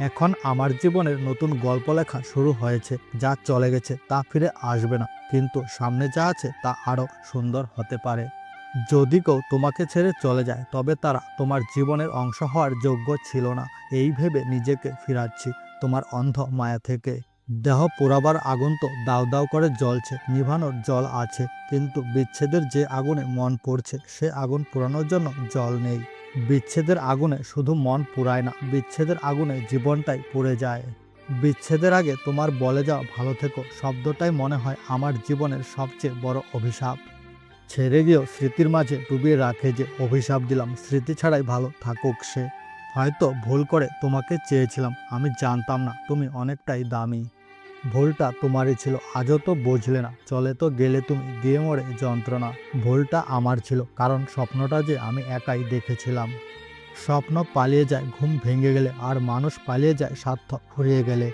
এখন আমার জীবনের নতুন গল্প লেখা শুরু হয়েছে, যা চলে গেছে, তা ফিরে আসবে না। কিন্তু সামনে যা আছে, তা আরও সুন্দর হতে পারে। যদি কেউ তোমাকে ছেড়ে চলে যায়, তবে তারা তোমার জীবনের অংশ হওয়ার যোগ্য ছিল না। এই ভেবে নিজেকে ফিরাচ্ছি তোমার অন্ধ মায়া থেকে। দেহ পোড়াবার আগুন তো দাউ দাউ করে জ্বলছে, নিভানোর জল আছে, কিন্তু বিচ্ছেদের যে আগুনে মন পড়ছে, সে আগুন পোড়ানোর জন্য জল নেই। বিচ্ছেদের আগুনে শুধু মন পুরায় না, বিচ্ছেদের আগুনে জীবনটাই পুড়ে যায়। বিচ্ছেদের আগে তোমার বলে যাওয়া ভালো থেকো, শব্দটাই মনে হয় আমার জীবনের সবচেয়ে বড় অভিশাপ। ছেড়ে গিয়েও স্মৃতির মাঝে ডুবিয়ে রাখে যে অভিশাপ দিলাম, স্মৃতি ছাড়াই ভালো থাকুক সে। হয়তো ভুল করে তোমাকে চেয়েছিলাম, আমি জানতাম না তুমি অনেকটাই দামি। ভুলটা তোমারই ছিল, আজও তো বুঝলে না। চলে তো গেলে তুমি দিয়ে মরে যন্ত্রণা। ভুলটা আমার ছিল, কারণ স্বপ্নটা যে আমি একাই দেখেছিলাম। স্বপ্ন পালিয়ে যায়, ঘুম ভেঙে গেলে, আর মানুষ পালিয়ে যায়, স্বার্থ ফুরিয়ে গেলে।